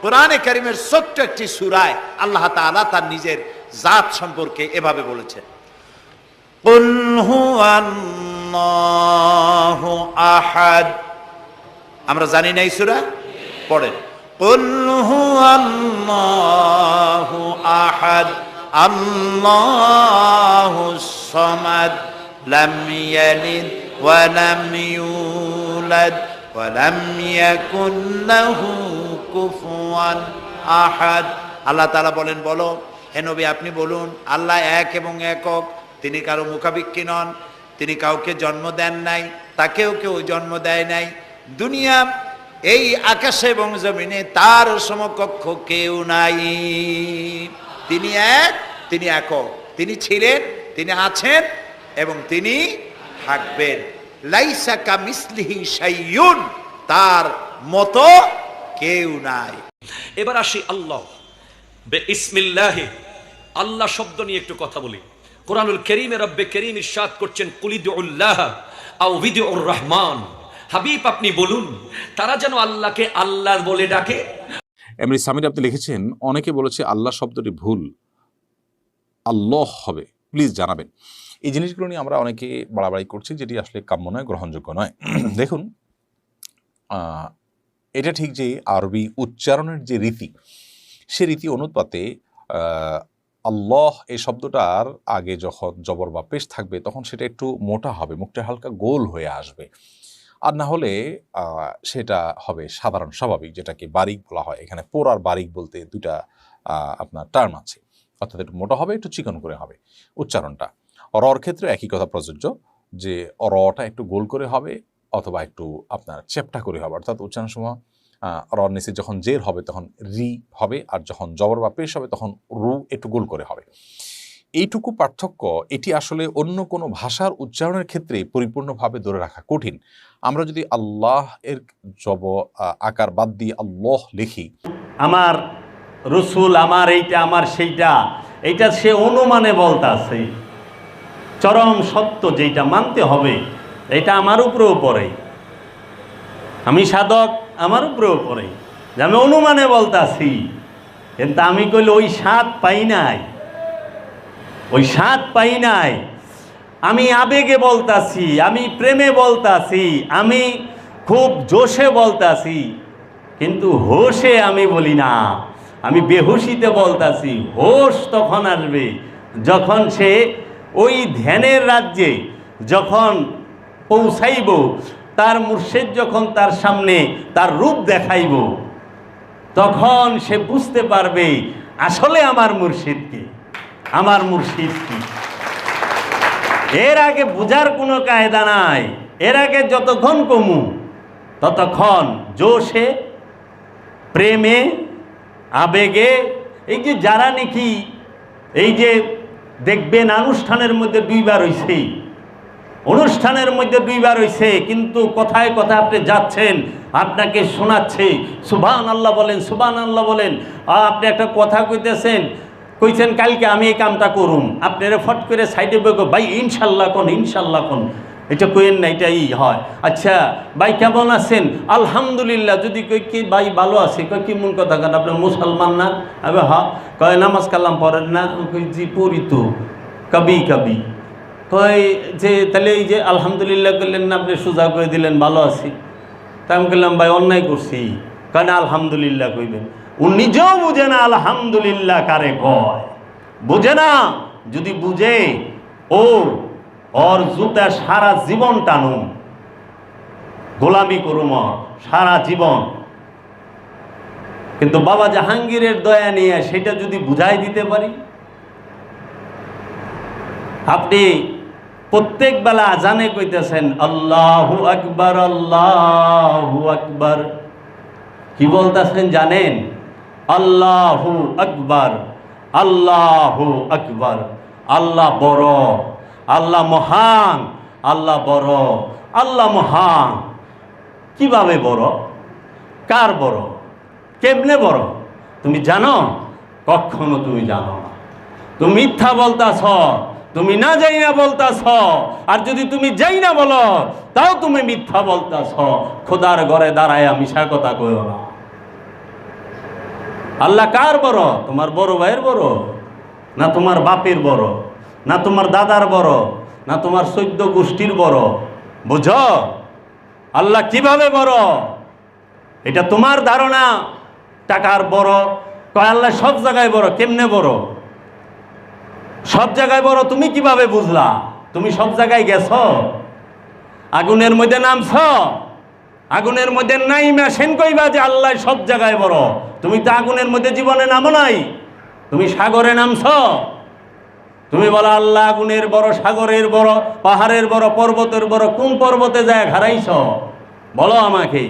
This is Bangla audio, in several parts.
কোরআনে কারিমের ছোট্ট একটি সুরায় আল্লাহ তাআলা তার নিজের জাত সম্পর্কে এভাবে বলেছেন قل هو الله আহাদ আমরা জানি না এই সূরা পড়েন قل هو الله আহাদ الله الصمد لم يلد ولم يولد ولم يكن له كفوا আহাদ আল্লাহ তাআলা বলেন বলো হে নবী আপনি বলুন আল্লাহ এক এবং একক তিনি কারো মুখাবিক্ষী নন তিনি কাউকে জন্ম দেন নাই তাকেও কেউ জন্ম দেয় নাই দুনিয়া এই আকাশে এবং জমিনে তার সমকক্ষ কেউ নাই তিনি এক তিনি একক তিনি ছিলেন তিনি আছেন এবং তিনি থাকবেন লাইসা কা মিসলিহি শাইয়ুন তার মতো কেউ নাই। এবার আসি আল্লাহ বে ইসমিল্লাহে আল্লাহ শব্দ নিয়ে একটু কথা বলি। কোরআনুল করিমে রব্বে করিম ইরশাদ করছেন কুলিদুল্লাহ আও বিদুর রহমান হাবিব আপনি বলুন তারা যেন আল্লাহকে আল্লাহ বলে ডাকে? এমনি সামির আপনি লিখেছেন অনেকে বলেছে আল্লাহ শব্দটি ভুল। আল্লাহ হবে প্লিজ জানাবেন। এই জিনিসগুলো নিয়ে আমরা অনেকে বাড়াবাড়ি করছি, যেটি আসলে কাম্য নয়, গ্রহণযোগ্য নয়। দেখুন এটা ঠিক যে আরবি উচ্চারণের যে রীতি, সে রীতি অনুপাতে আল্লাহ এই শব্দটার আগে যখন জবর বা পেশ থাকবে, তখন সেটা একটু মোটা হবে, মুখটা হালকা গোল হয়ে আসবে। আর না হলে সেটা হবে সাধারণ স্বাভাবিক, যেটাকে বারিক বলা হয়। এখানে পোর আর বারিক বলতে দুটা আপনার টার্ম আছে। অর্থাৎ একটু মোটা হবে, একটু চিকন করে হবে উচ্চারণটা। রর ক্ষেত্রে একই কথা প্রযোজ্য, যে রটা একটু গোল করে হবে অথবা একটু আপনার চেপটা করে হবে। অর্থাৎ উচ্চারণ সময় রর নিচে যখন জের হবে তখন রি হবে আর যখন জবর বা পেশ হবে তখন রু একটু গোল করে হবে। এইটুকু পার্থক্য, এটি আসলে অন্য কোনো ভাষার উচ্চারণের ক্ষেত্রে পরিপূর্ণভাবে ধরে রাখা কঠিন। আমরা যদি আল্লাহ এর জব আকার বাদ দিয়ে আল্লাহ লিখি, আমার রসুল আমার এইটা, আমার সেইটা, এইটা সে অনুমানে বলতাছে। চরম সত্য যেটা মানতে হবে, এটা আমার উপরেও পড়ে। আমি সাধক, আমার উপরেও পড়ে। যে আমি অনুমানে বলতাছি, কিন্তু আমি কইলে ওই স্বাদ পাই নাই। ওই স্বাদ পাই নাই। আমি আবেগে বলতাছি, আমি প্রেমে বলতাছি, আমি খুব জোশে বলতাছি, কিন্তু হোশে আমি বলি না। আমি বেহুশিতে বলতাছি, হোশ তখন আসবে, যখন সে ওই ধ্যানের রাজ্যে যখন পৌঁছাইব, তার মুর্শেদ যখন তার সামনে তার রূপ দেখাইব, তখন সে বুঝতে পারবে আসলে আমার মুর্শিদকে আমার মুর্শিদ কি। এর আগে বোঝার কোনো কায়দা নাই, এর আগে যতক্ষণ কমু, ততক্ষণ জোশে, প্রেমে, আবেগে, এই যে যারা নাকি এই যে দেখবেন অনুষ্ঠানের মধ্যে দুইবার হইছে। অনুষ্ঠানের মধ্যে দুইবার হইছে, কিন্তু কথায় কথা আপনি যাচ্ছেন, আপনাকে শোনাচ্ছে। সুবান আল্লাহ বলেন সুবান আল্লাহ বলেন আপনি একটা কথা কইতেছেন, কইছেন কালকে আমি এই কামটা করুন আপনারা ফট করে সাইডে বেগো ভাই, ইনশাল্লাহ কোন ইনশাল্লাহ কোন। এটা কইেন না, এটা ই হয়। আচ্ছা ভাই কেমন আছেন? আলহামদুলিল্লাহ, যদি কই কি ভাই ভালো আছে, কই কি মন কথা কেন আপনার মুসলমান না? আবে হা, কয় নামাজ কালাম পড়েন না? কই জি পড়ি তো, কবি কবি। কয় যে, তাহলে এই যে আলহামদুলিল্লাহ করলেন না, আপনি সোজা করে দিলেন, ভালো আছি। তাই আমি বললাম ভাই অন্যায় করছি। কেন আলহামদুলিল্লাহ কইবেন। ও নিজেও বুঝে না আলহামদুলিল্লাহ কারে কয়। বুঝে না, যদি বুঝে, ও ওর জুতা সারা জীবন টানুম গোলামি করুম সারা জীবন। কিন্তু বাবা জাহাঙ্গীরের দয়া নিয়ে সেটা যদি বুঝাই দিতে পারি? আপনি প্রত্যেক বেলা আজানে কইতেছেন, আল্লাহু আকবার আল্লাহু আকবার। কি বলতেছেন জানেন? আল্লাহু আকবার আল্লাহু আকবার। আল্লাহ বড়। আল্লাহ মহান, আল্লাহ বড়, আল্লাহ মহান। কীভাবে বড়? কার বড়? কেমনে বড়? তুমি জানো? কখনো তুমি জানো না। তুমি মিথ্যা বলতাছ, তুমি না যাই না বলতাছ, আর যদি তুমি যাই না বলো, তাও তুমি মিথ্যা বলতাছ। খোদার ঘরে দাঁড়ায় মিশা কথা কইও না। আল্লাহ কার বড়? তোমার বড় ভাইয়ের বড়, না তোমার বাপের বড়? না তোমার দাদার বড়, না তোমার সৈদ্য গোষ্ঠীর বড়। বুঝো? আল্লাহ কীভাবে বড়? এটা তোমার ধারণা। টাকার বড়। কয়, আল্লাহ সব জায়গায় বড়, কেমনে বড়? সব জায়গায় বড় তুমি কীভাবে বুঝলা? তুমি সব জায়গায় গেছ? আগুনের মধ্যে নামছ? আগুনের মধ্যে নাই মেশিন কইবা যে আল্লাহ সব জায়গায় বড়। তুমি তো আগুনের মধ্যে জীবনে নামো নাই। তুমি সাগরে নামছ। তুমি বলো আল্লাহ আগুনের বড়, সাগরের বড়, পাহাড়ের বড়, পর্বতের বড়, কোন পর্বতে যায় হারাইছ? বলো আমাকে।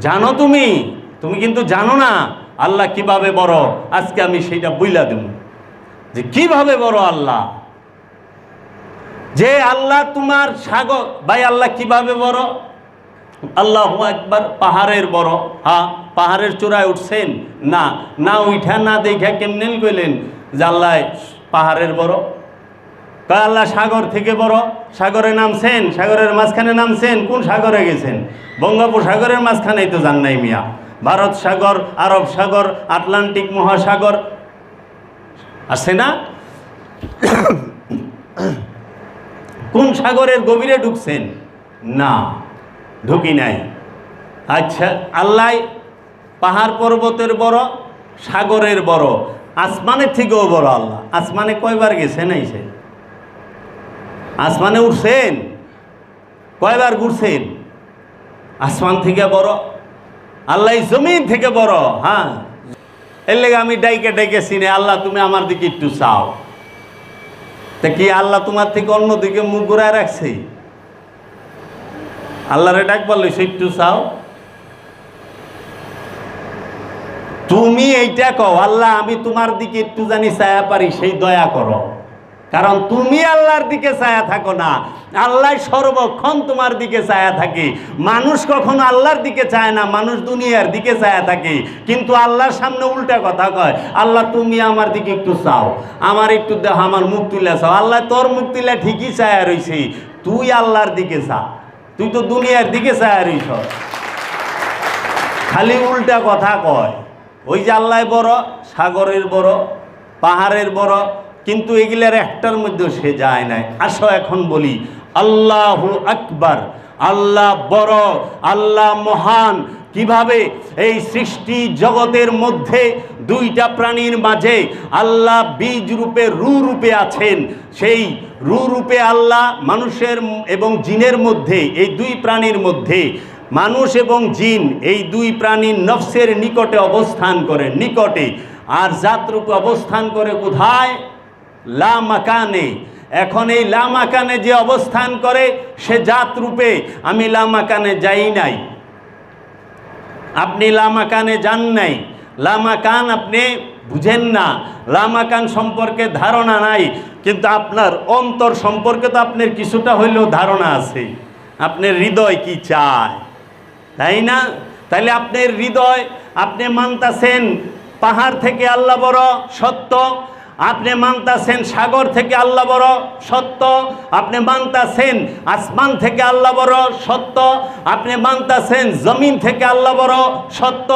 জানো তুমি? তুমি কিন্তু জানো না আল্লাহ কীভাবে বড়। আজকে আমি সেইটা বুইলা দেব যে কীভাবে বড় আল্লাহ? যে আল্লাহ তোমার সাগর, ভাই আল্লাহ কীভাবে বড়? আল্লাহ একবার পাহাড়ের বড়। হ্যাঁ পাহাড়ের চূড়ায় উঠছেন? না। না উঠা না দেখা কেমনে গেলেন যে আল্লাহ পাহাড়ের বড়। কয় আল্লাহ, সাগর থেকে বড়। সাগরে নামছেন, সাগরের মাঝখানে নামছেন। কোন সাগরে গেছেন? বঙ্গোপসাগরের মাঝখানেই তো যান নাই মিয়া। ভারত সাগর, আরব সাগর, আটলান্টিক মহাসাগর। আছে না? কোন সাগরের গভীরে ঢুকছেন? না, ঢুকি নাই। আচ্ছা আল্লাহ পাহাড় পর্বতের বড়, সাগরের বড়। আসমানের থেকেও বড় আল্লাহ। আসমানে কয়বার গেছেন আইসে আসমানে উঠছেন? কয়বার ঘুরছেন? আসমান থেকে বড়, আল্লাহ জমিন থেকে বড় হ্যাঁ? এর লেগে আমি ডাইকে ডাইকে চিনে, আল্লাহ তুমি আমার দিকে একটু চাও। তা কি আল্লাহ তোমার থেকে অন্যদিকে মুখ ঘুরায় রাখছে? আল্লাহরে ডাক বললে সে একটু চাও? তুমি এইটা কও, আল্লাহ, আমি তোমার দিকে একটু জানি ছায়া পারি, সেই দয়া করো। কারণ তুমি আল্লাহর দিকে ছায়া থাকো না। আল্লাহ সর্বক্ষণ তোমার দিকে ছায়া থাকে। মানুষ কখনো আল্লাহর দিকে চায় না, মানুষ দুনিয়ার দিকে ছায়া থাকে। কিন্তু আল্লাহর সামনে উল্টা কথা কয়, আল্লাহ, তুমি আমার দিকে একটু চাও, আমার একটু দেহ, আমার মুখ তুলে চাও। আল্লাহ, তোর মুখ তুলে ঠিকই ছায়া রইছে। তুই আল্লাহর দিকে চা। তুই তো দুনিয়ার দিকে ছায়া রইছ। খালি উল্টা কথা কয়। ওই যে আল্লাহ বড়, সাগরের বড়, পাহাড়ের বড়, কিন্তু এগুলার একটার মধ্যে সে যায় নাই। আসো এখন বলি, আল্লাহ আকবার, আল্লাহ বড়, আল্লাহ মহান। কীভাবে? এই সৃষ্টি জগতের মধ্যে দুইটা প্রাণীর মাঝে আল্লাহ বীজ রূপে, রু রূপে আছেন। সেই রু রূপে আল্লাহ মানুষের এবং জিনের মধ্যে, এই দুই প্রাণীর মধ্যে মানুষ এবং জিন এই দুই প্রাণীর নফসের নিকটে অবস্থান করে, নিকটে। আর জাতরূপে অবস্থান করে কোথায়? লা মাকানে। এখন এই লামাকানে যে অবস্থান করে, সে জাত রূপে আমি লামাকানে যাই নাই। আপনি লামাকানে যান নাই। লামাকান আপনি বুঝেন না। লামাকান সম্পর্কে ধারণা নাই। কিন্তু আপনার অন্তর সম্পর্কে তো আপনার কিছুটা হইলেও ধারণা আছে। আপনার হৃদয় কি চায়? তাই না? তাহলে আপনার হৃদয়, আপনি মানতাছেন পাহাড় থেকে আল্লাহ বড় সত্য, আপনি মানতাছেন সাগর থেকে আল্লাহ বড় সত্য, আপনি মানতাছেন আসমান থেকে আল্লাহ বড় সত্য, আপনি মানতাছেন জমিন থেকে আল্লাহ বড় সত্য।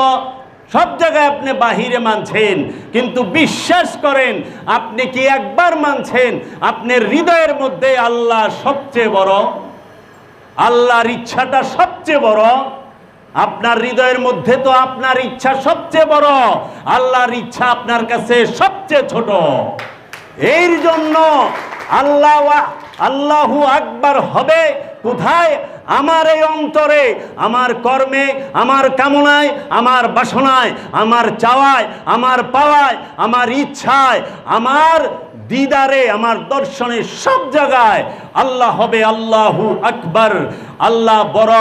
সব জায়গায় আপনি বাহিরে মানছেন, কিন্তু বিশ্বাস করেন আপনি কি একবার মানছেন? আপনার হৃদয়ের মধ্যে আল্লাহ সবচেয়ে বড়, আল্লাহর ইচ্ছাটা সবচেয়ে বড় আপনার হৃদয়ের মধ্যে তো আপনার ইচ্ছা সবচেয়ে বড়। আল্লাহর ইচ্ছা আপনার কাছে সবচেয়ে ছোট। এর জন্য আল্লাহ আল্লাহু আকবার হবে কোথায়? আমার এই অন্তরে, আমার কর্মে, আমার কামনায়, আমার বাসনায়, আমার চাওয়ায়, আমার পাওয়ায়, আমার ইচ্ছায়, আমার দিদারে, আমার দর্শনে সব জায়গায় আল্লাহ হবে আল্লাহু আকবার। আল্লাহ বড়,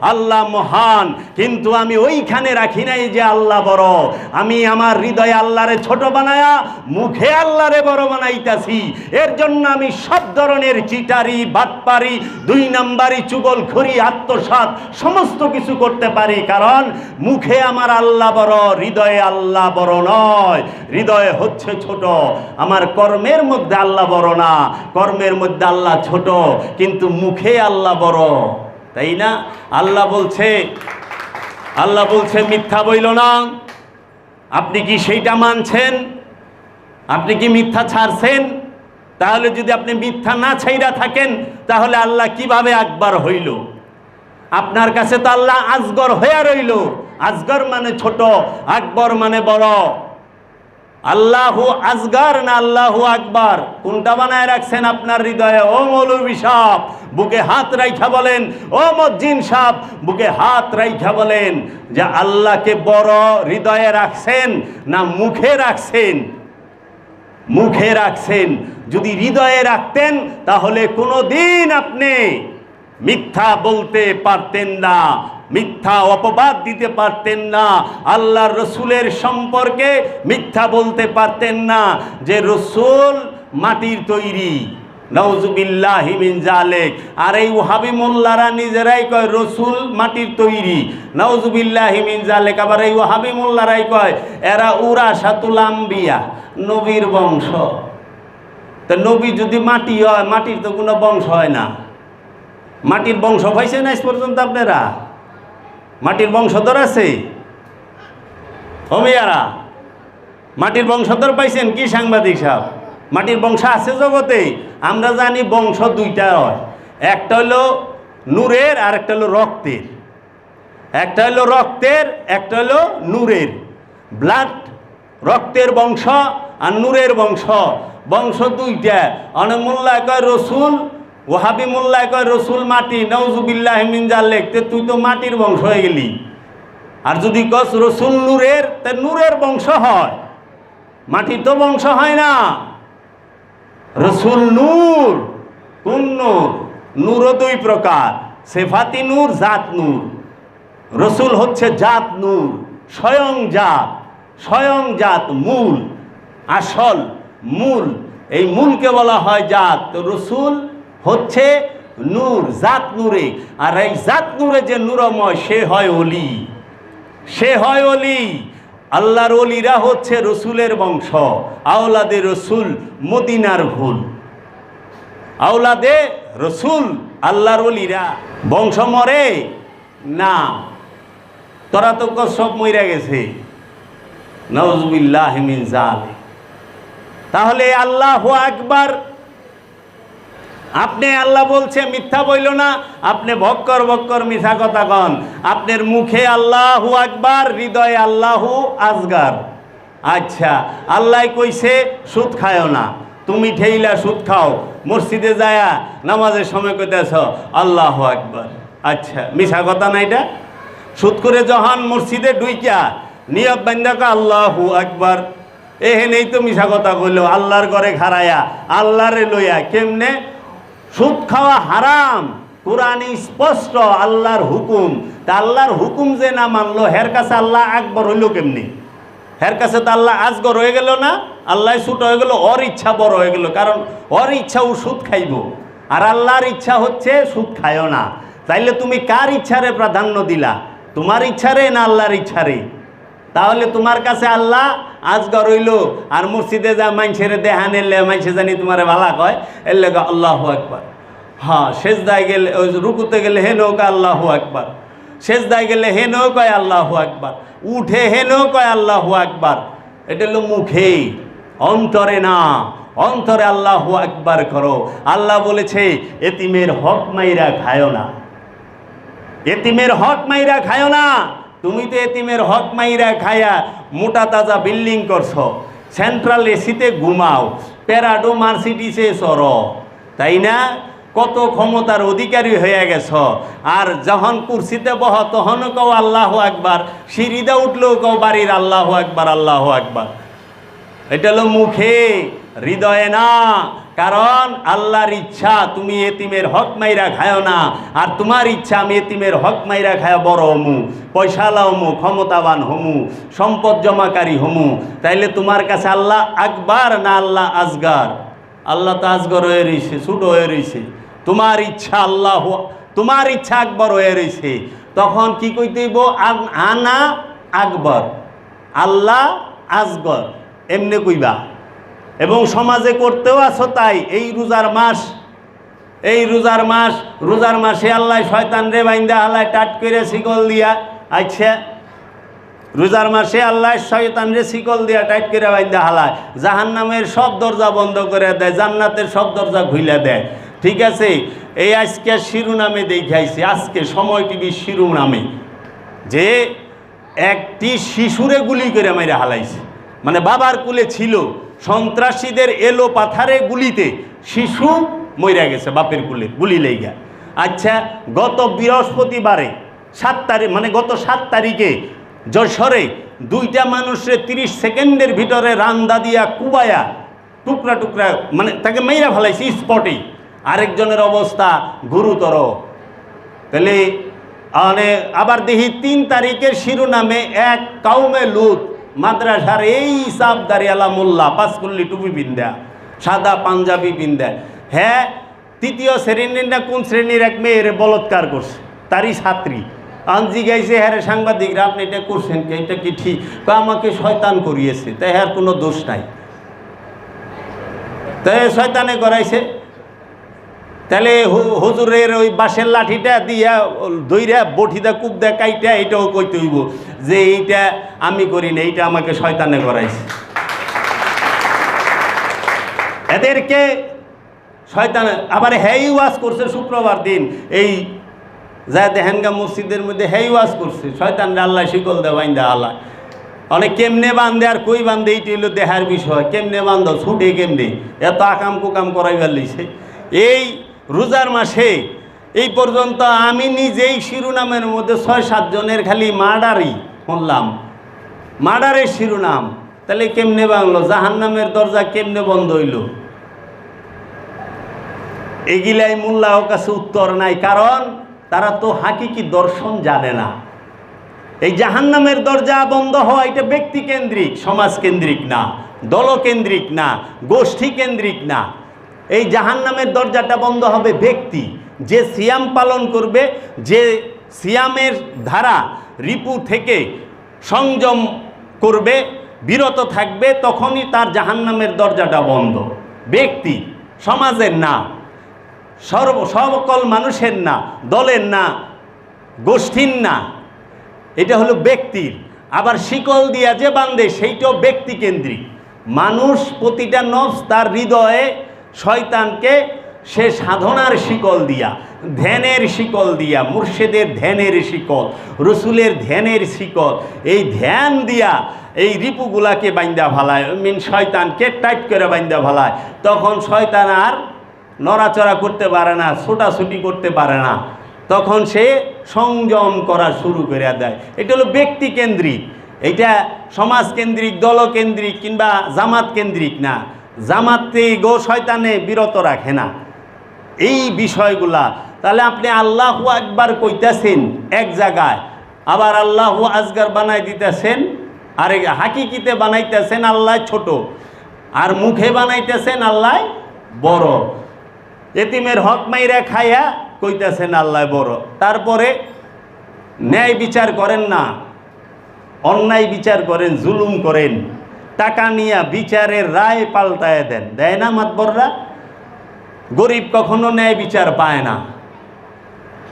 আল্লাহ মহান। কিন্তু আমি ওইখানে রাখি নাই যে আল্লাহ বড়। আমি আমার হৃদয়ে আল্লাহরে ছোট বানায়া, মুখে আল্লাহরে বড় বানাইতাছি। এর জন্য আমি সব ধরনের চিটারি, বাটপারি, দুই নাম্বারি চুগল খড়ি আত্মসাত সমস্ত কিছু করতে পারি। কারণ মুখে আমার আল্লাহ বড়, হৃদয়ে আল্লাহ বড় নয়। হৃদয়ে হচ্ছে ছোট। আমার কর্মের মধ্যে আল্লাহ বড় না। কর্মের মধ্যে আল্লাহ ছোট। কিন্তু মুখে আল্লাহ বড়। তাই না? আল্লাহ বলছে আল্লাহ বলছে, মিথ্যা বইল না। আপনি কি সেইটা মানছেন? আপনি কি মিথ্যা ছাড়ছেন? তাহলে যদি আপনি মিথ্যা না ছাইরা থাকেন, তাহলে আল্লাহ কীভাবে আকবার হইল? আপনার কাছে তো আল্লাহ আজগর হইয়া রইল। আজগর মানে ছোট, আকবর মানে বড়। আল্লাহু আজগার না আল্লাহু আকবার? কোনটা বানায় রাখছেন আপনার হৃদয়ে? ও মৌলবী সাহ বুকে হাত রাইখা বলেন। ও মজ্জিন সাহ বুকে হাত রাইখা বলেন যে আল্লাহকে বড় হৃদয়ে রাখছেন না মুখে রাখছেন? মুখে রাখছেন। যদি হৃদয়ে রাখতেন, তাহলে কোনো দিন আপনি মিথ্যা বলতে পারতেন না। মিথ্যা অপবাদ দিতে পারতেন না। আল্লাহর রসুলের সম্পর্কে মিথ্যা বলতে পারতেন না। যে রসুল মাটির তৈরি। নওজুবিল্লাহ মিন জালেক আর এই ওহাবি মোল্লারা নিজেরাই কয়, রসুল মাটির তৈরি। নওজুবিল্লাহ মিন জালেক আবার এই ওহাবি মোল্লারাই কয়, এরা উরা সাতুল আম্বিয়া, নবীর বংশ। তা নবী যদি মাটি হয়, মাটির তো কোনো বংশ হয় না। মাটির বংশ পাইছেন আজ পর্যন্ত আপনারা? মাটির বংশধর আছে? হোমিয়ারা মাটির বংশধর পাইছেন কি সাংবাদিক সাহেব? মাটির বংশ আছে জগতে, আমরা জানি বংশ দুইটা হয়। একটা হলো নূরের আর একটা হলো রক্তের। একটা হলো রক্তের, একটা হলো নূরের। ব্লাড রক্তের বংশ আর নূরের বংশ। বংশ দুইটা। অনেক মোল্লায় কয়, রসুল ওহাবি মোল্লায় কয়, রসুল মাটি নওজুবিল্লাহ মিনজা লেখতে তুই তো মাটির বংশ হয়ে গেলি। আর যদি কস, রসুল নূরের তা নূরের বংশ হয়। মাটির তো বংশ হয় না। রসুল নূর, কোন নূর? নূরও দুই প্রকার, সেফাতি নূর, জাত নূর। রসুল হচ্ছে জাত নূর, স্বয়ং জাত স্বয়ং জাত মূল, আসল মূল। এই মূলকে বলা হয় জাত। তো রসুল হচ্ছে নূর, জাত নূরে। আর এই জাত নূরে যে নূরময়, সে হয় অলি। সে হয় অলি। আল্লাহর অলিরা হচ্ছে রসুলের বংশ, আওলাদে রসুল, মদিনার ভুল। আওলাদে রসুল, আল্লাহর অলিরা। বংশ মরে, না। তোরা তো সব মইরা গেছে। নজবিল্লাহ তাহলে আল্লাহ আকবার আপনি আল্লাহ বলছে, মিথ্যা বইল না। আপনি ভক্কর ভক্কর মিথ্যা কথা কন। আপনার মুখে আল্লাহু আকবার, হৃদয়ে আল্লাহু আজগার আচ্ছা আল্লাহ কইছে, সুদ খায়ও না। তুমি ঠেইলা সুদ খাও। মসজিদে যায়া নামাজের সময় কইতেছ, আল্লাহ আকবার। আচ্ছা মিশা কথা না এটা? সুদ করে যখন মসজিদে ডুইকা নিয়ত বান্দাকে আল্লাহু আকবার। এহেনেই তো মিশা কথা কইল, আল্লাহর ঘরে খারায়া আল্লাহরে লইয়া কেমনে সুদ খাওয়া হারাম। কোরআনে স্পষ্ট, আল্লাহর হুকুম। তা আল্লাহর হুকুম যে না মানলো, হের কাছে আল্লাহ আকবর হইল কেমনি? হের কাছে তো আল্লাহ আজগর হয়ে গেল না, আল্লাহ ছোট হয়ে গেল অর ইচ্ছা বড় হয়ে গেল, কারণ অর ইচ্ছা ও সুদ খাইব। আর আল্লাহর ইচ্ছা হচ্ছে সুদ খায়ও না। তাইলে তুমি কার ইচ্ছারে প্রাধান্য দিলা? তোমার ইচ্ছারে না আল্লাহর ইচ্ছারে? তাহলে তোমার কাছে আল্লাহ আজগর হইল, আর মসজিদে যা মাইনছেরে দেহান এলে মাইনছে জানি তোমারে ভালা কয়, এর এলে আল্লাহ একবার হ্যাঁ শেষ দায় গেলে রুকুতে গেলে হে নৌকা, আল্লাহ একবার শেষ দায় গেলে হে কয় আল্লাহ একবার উঠে হে কয় আল্লাহ একবার এটা হলো মুখে অন্তরে না, অন্তরে আল্লাহ একবার করো। আল্লাহ বলেছে, এতিমের হক মাইরা খায়ও না। এতিমের হক মাইরা খায়ও না। তুমি তো এতিমের হক মাইরা খায়া মোটা তাজা বিল্ডিং করছ। সেন্ট্রাল এসিতে ঘুমাও, প্যারাডো মার্সিডিসে সর। তাই না? কত ক্ষমতার অধিকারী হয়ে গেছ। আর যখন কুর্সিতে বহ, তখনও কও আল্লাহ একবার সিঁড়িতে উঠলেও কও বাড়ির আল্লাহ একবার আল্লাহ একবার এটা হলো মুখে। হৃদয়ে না। কারণ আল্লাহর ইচ্ছা, তুমি এতিমের হক মাইরা খায়ও না। আর তোমার ইচ্ছা, আমি এতিমের হক মাইরা খায় বড় হমু, পয়সালা হমু, ক্ষমতাবান হমু, সম্পদ জমাকারী হমু। তাইলে তোমার কাছে আল্লাহ আকবার না আল্লাহ আজগার? আল্লাহ তো আজগর হয়ে রয়েছে ছোট হয়ে রয়েছে তোমার ইচ্ছা আল্লাহ, তোমার ইচ্ছা আকবর হয়ে রয়েছে তখন কি কইতেইব আনা আকবর। আল্লাহ আজগর। এমনি কইবা। এবং সমাজে করতেও আছো তাই। এই রোজার মাস, এই রোজার মাস, রোজার মাসে আল্লাহ শয়তান রে বাইন্দা আল্লাহ টাট করে শিকল দিয়া আচ্ছা রোজার মাসে আল্লাহ শয়তানরে শিকল দিয়া টাইট করে বাইন্দা হালায়। জাহান্নামের সব দরজা বন্ধ করে দেয়, জান্নাতের সব দরজা খুলে দেয়। ঠিক আছে? এই আজকে শিরোনামে দেখাইছি আজকে সময় টিভির শিরোনামে। যে একটি শিশুরে গুলি করে মেরে হালাইছে। মানে বাবার কুলে ছিল। সন্ত্রাসীদের এলো পাথারে গুলিতে শিশু মইরা গেছে বাপের কুলে, গুলি লেগা আচ্ছা গত বৃহস্পতিবারে সাত তারিখ মানে গত সাত তারিখে যশোরে দুইটা মানুষের তিরিশ সেকেন্ডের ভিতরে রান্দা দিয়া কুবায়া টুকরা টুকরা মানে তাকে মেয়েরা ফেলাইছে স্পটেই আরেকজনের অবস্থা গুরুতর। তাহলে আবার দেখি তিন তারিখের শিরোনামে এক কাউমে লুত। মাদ্রাসার এই সাবদারি আলা মোল্লা পাঁচকুল্লি টুপি পিন্দা সাদা পাঞ্জাবি পিন্দা হ্যাঁ তৃতীয় শ্রেণির না কোন শ্রেণির এক মেয়ের বলৎকার করছে? তারই ছাত্রী। আনজি গাইছে হ্যাঁ সাংবাদিকরা আপনি এটা করছেন এটা কি ঠিক? কয়, আমাকে শয়তান করিয়েছে। তাই হ্যার কোনো দোষ নাই। তাই শয়তানে করাইছে। তাহলে হজুরের ওই বাঁশের লাঠিটা দিয়া দইরা বঠিদা কুপ দেয় কাইটা এটাও কইতে হইব যে এইটা আমি করি না এইটা আমাকে শয়তানে করাইছে। এদেরকে শয়তান, আবার হেই ওয়াজ করছে শুক্রবার দিন, এই যা দেহেনগা মসজিদের মধ্যে হেই ওয়াজ করছে শয়তান আল্লাহ শিকল দে বাইন্দা আল্লাহ। অনেক কেমনে বান্ধে আর কই বান্ধে এইটি হলো দেহার বিষয়, কেমনে বান্ধ ছুটে কেমনে, এত আকাম কুকাম করাইবার লইছে। এই রোজার মাসে, এই পর্যন্ত আমি নিজেই শিরোনামের মধ্যে ছয় সাতজনের খালি মার্ডারই শুনলাম মার্ডারের শিরোনাম। তাহলে কেমনে বাংলো জাহান্নামের দরজা কেমনে বন্ধ হইল? এগিলাই মোল্লাও কাছে উত্তর নাই, কারণ তারা তো হাকিকি দর্শন জানে না। এই জাহান্নামের দরজা বন্ধ হওয়া এটা ব্যক্তিকেন্দ্রিক সমাজকেন্দ্রিক না, দলকেন্দ্রিক না, গোষ্ঠী কেন্দ্রিক না। এই জাহান্নামের দরজাটা বন্ধ হবে ব্যক্তি। যে সিয়াম পালন করবে, যে সিয়ামের ধারা রিপু থেকে সংযম করবে, বিরত থাকবে, তখনই তার জাহান্নামের দরজাটা বন্ধ। ব্যক্তি, সমাজের না, সর্ব সকল মানুষের না, দলের না, গোষ্ঠীর না, এটা হলো ব্যক্তির। আবার শিকল দিয়া যে বান্ধে সেইটাও ব্যক্তিকেন্দ্রিক মানুষ প্রতিটা নফস তার হৃদয়ে শয়তানকে সে সাধনার শিকল দিয়া, ধ্যানের শিকল দিয়া, মুর্শেদের ধ্যানের শিকল, রসুলের ধ্যানের শিকল, এই ধ্যান দিয়া এই রিপুগুলাকে বাইন্দা ভালায়, মিন শয়তানকে টাইট করে বাইন্দা ভালায়। তখন শয়তান আর নড়াচড়া করতে পারে না, ছোটাছুটি করতে পারে না। তখন সে সংযম করা শুরু করে দেয়। এটা হলো ব্যক্তি কেন্দ্রিক। এটা সমাজ কেন্দ্রিক দলকেন্দ্রিক কিংবা জামাত কেন্দ্রিক না। জামাতে গো শয়তানে বিরত রাখে না। এই বিষয়গুলা, তাহলে আপনি আল্লাহ একবার কইতেছেন এক জায়গায়, আবার আল্লাহ আজগার বানাই দিতেছেন, আর হাকিকিতে বানাইতেছেন আল্লাহ ছোট, আর মুখে বানাইতেছেন আল্লাহ বড়। এতিমের হক মাইরা খাইয়া কইতেছেন আল্লাহ বড়। তারপরে ন্যায় বিচার করেন না, অন্যায় বিচার করেন, জুলুম করেন। টাকা নিয়ে বিচারের রায় পাল্টায় দেন। দেয় না মাতবররা? গরিব কখনো ন্যায় বিচার পায় না।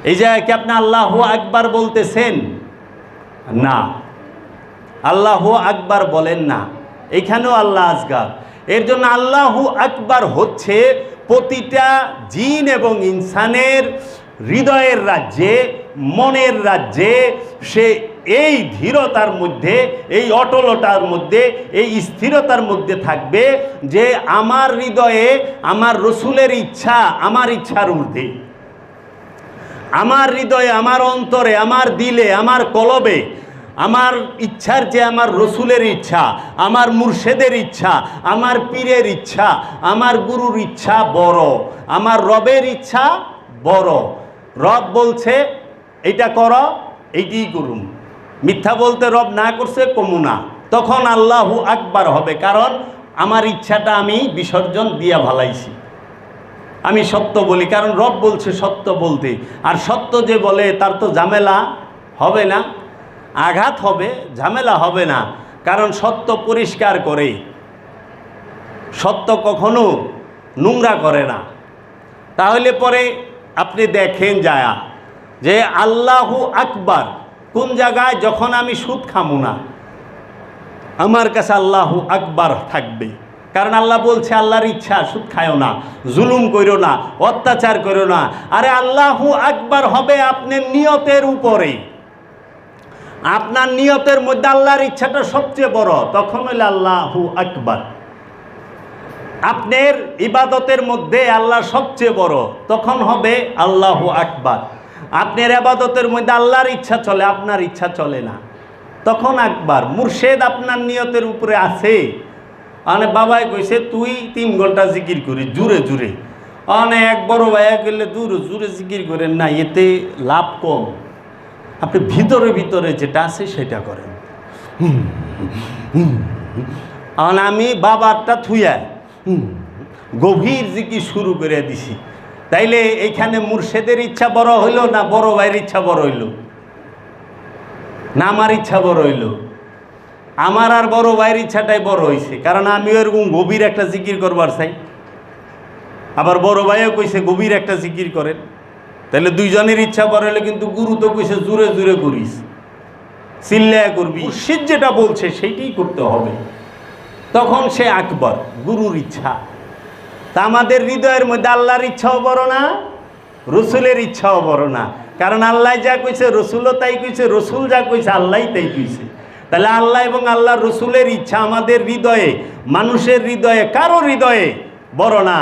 এই জায়গায় কি আপনি আল্লাহ আকবার বলতেছেন? না। আল্লাহ আকবার বলেন না। এখানেও আল্লাহ আজগার। এর জন্য আল্লাহ আকবার হচ্ছে প্রতিটা জিন এবং ইনসানের হৃদয়ের রাজ্যে, মনের রাজ্যে সে এই ধীরতার মধ্যে, এই অটলতার মধ্যে, এই স্থিরতার মধ্যে থাকবে যে আমার হৃদয়ে, আমার রসুলের ইচ্ছা, আমার ইচ্ছার ঊর্ধ্বে। আমার হৃদয়ে, আমার অন্তরে, আমার দিলে, আমার কলবে, আমার ইচ্ছার যে আমার রসুলের ইচ্ছা, আমার মুর্শেদের ইচ্ছা, আমার পীরের ইচ্ছা, আমার গুরুর ইচ্ছা বড়, আমার রবের ইচ্ছা বড়। রব বলছে এটা কর এইটি করুন। মিথ্যা বলতে রব না করছে কমুনা তখন আল্লাহু আকবার হবে, কারণ আমার ইচ্ছাটা আমি বিসর্জন দিয়া ভালাইছি। আমি সত্য বলি, কারণ রব বলছে সত্য বলতে। আর সত্য যে বলে, তার তো ঝামেলা হবে না, আঘাত হবে, ঝামেলা হবে না। কারণ সত্য পরিষ্কার করে। সত্য কখনো নোংরা করে না। তাহলে পরে আপনি দেখেন যায়া যে আল্লাহু আকবার কোন জায়গায় যখন আমি সুদ খামু না, আমার কাছে আল্লাহু আকবার থাকবে। কারণ আল্লাহ বলছে, আল্লাহর ইচ্ছা, সুদ খায়ও না, জুলুম করো না, অত্যাচার করো না। আরে আল্লাহ আকবার হবে আপনার নিয়তের উপরে। আপনার নিয়তের মধ্যে আল্লাহর ইচ্ছাটা সবচেয়ে বড়, তখন হইলে আল্লাহু আকবার। আপনার ইবাদতের মধ্যে আল্লাহ সবচেয়ে বড়, তখন হবে আল্লাহু আকবার। আপনার আবাদতের মধ্যে আল্লাহর ইচ্ছা চলে, আপনার ইচ্ছা চলে না। তখন আকবার মুর্শেদ আপনার নিয়তের উপরে আছে। মানে বাবাই কইছে, তুই তিন ঘণ্টা জিকির করি, জুড়ে জুড়ে। অনেক বড় ভাইয়া গেলে দূর, জুড়ে জিকির করেন না, এতে লাভ কম। আপনি ভিতরে ভিতরে যেটা আছে সেটা করেন। আমি বাবারটা থুয়া গভীর জিকির শুরু করে দিছি। তাইলে এইখানে মুর্শেদের ইচ্ছা বড় হইল না বড় ভাইয়ের ইচ্ছা বড় হইল? না আমার ইচ্ছা বড় হইল। আমার আর বড় ভাইয়ের ইচ্ছাটাই বড় হয়েছে কারণ আমি ওরকম গভীর একটা জিকির করবার চাই। আবার বড় ভাইও কইছে, গভীর একটা জিকির করেন। তাহলে দুইজনের ইচ্ছা বড় হলে কিন্তু গুরু তো কইছে জুড়ে জুড়ে করিস। চিল্লায় করবি। মুর্শিদ যেটা বলছে, সেইটাই করতে হবে। তখন সে আকবর, গুরুর ইচ্ছা। তা আমাদের হৃদয়ের মধ্যে আল্লাহর ইচ্ছাও বড় না, রসুলের ইচ্ছাও বড় না। কারণ আল্লাহ যা কইছে, রসুলও তাই কইছে, রসুল যা কইছে আল্লাহ তাই কইছে। তাহলে আল্লাহ এবং আল্লাহ রসুলের ইচ্ছা আমাদের হৃদয়ে, মানুষের হৃদয়ে কারও হৃদয়ে বড় না।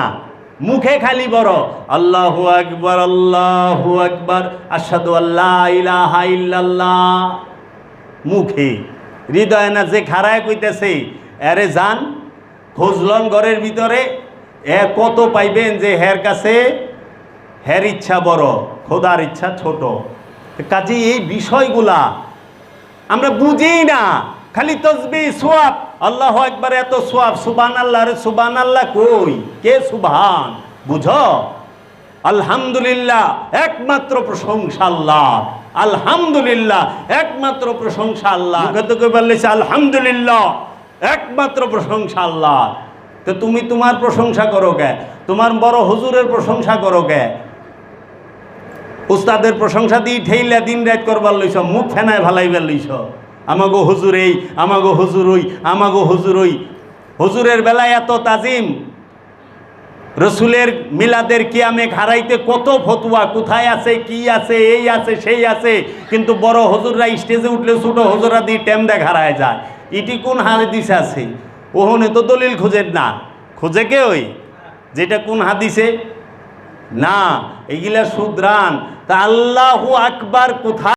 মুখে খালি বড়, আল্লাহু আকবার আল্লাহু আকবার আসাদু আল্লাহ ইলাহা মুখে, হৃদয় না যে খাড়ায় কইতেছে আরে যান খোঁজলন ঘরের ভিতরে এ কত পাইবেন যে হের কাছে? হের ইচ্ছা বড় খোদার ইচ্ছা ছোট। কাজে এই বিষয়গুলা আমরা বুঝি না। খালি তসবি সোয়াব। আল্লাহ একবার এত সোয়াব সুবান আল্লাহ রে সুবান আল্লাহ কই? কে সুবহান? বুঝো? আলহামদুলিল্লাহ একমাত্র প্রশংসা আল্লাহ। আলহামদুলিল্লাহ একমাত্র প্রশংসা আল্লাহ। আলহামদুলিল্লাহ। একমাত্র প্রশংসা আল্লাহ। তো তুমি তোমার প্রশংসা করো কে? তোমার বড় হুজুরের প্রশংসা করো কে? উস্তাদের প্রশংসা দিয়ে ঠেইলা দিন রাত করবার লইছ, মুখ ফেনায় ভালাইবার লইছ। আমাগো হুজুর এই, আমাগো হুজুর ওই, আমাগো হুজুর ওই। হুজুরের বেলায় এত তাজিম। রসুলের মিলাদের কি কিয়ামে হারাইতে কত ফতুয়া, কোথায় আছে, কি আছে, এই আছে, সেই আছে। কিন্তু বড় হজুররা স্টেজে উঠলে ছোট হজুরা দিয়ে টেম দেখ হারায় যায়। ইটি কোন হাদিসে আছে? ওহনে তো দলিল খোঁজেন না। খোঁজে কে ওই? যেটা কোন হাদিসে? না, এগুলা সুদ্রান। তা আল্লাহু আকবার কোথায়?